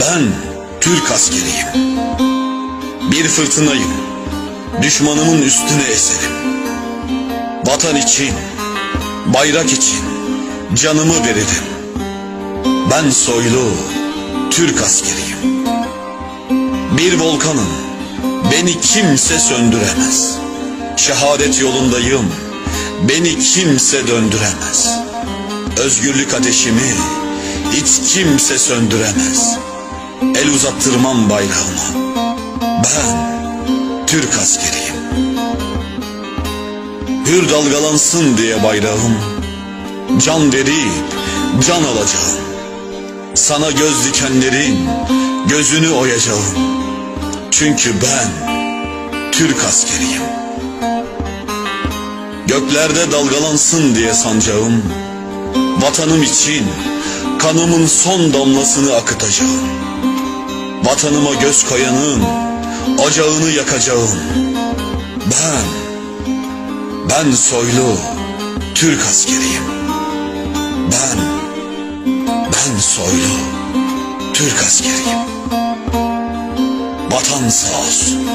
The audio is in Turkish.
Ben Türk askeriyim. Bir fırtınayım. Düşmanımın üstüne eserim. Vatan için, bayrak için canımı veririm. Ben soylu Türk askeriyim. Bir volkanım. Beni kimse söndüremez. Şehadet yolundayım. Beni kimse döndüremez. Özgürlük ateşimi hiç kimse söndüremez. El uzattırmam bayrağıma. Ben Türk askeriyim. Hür dalgalansın diye bayrağım. Can verip can alacağım. Sana göz dikenlerin gözünü oyacağım. Çünkü ben Türk askeriyim. Göklerde dalgalansın diye sancağım. Vatanım için kanımın son damlasını akıtacağım. Vatanıma göz koyanın ocağını yakacağım. Ben, ben soylu Türk askeriyim. Ben, ben soylu Türk askeriyim. Vatan sağ olsun.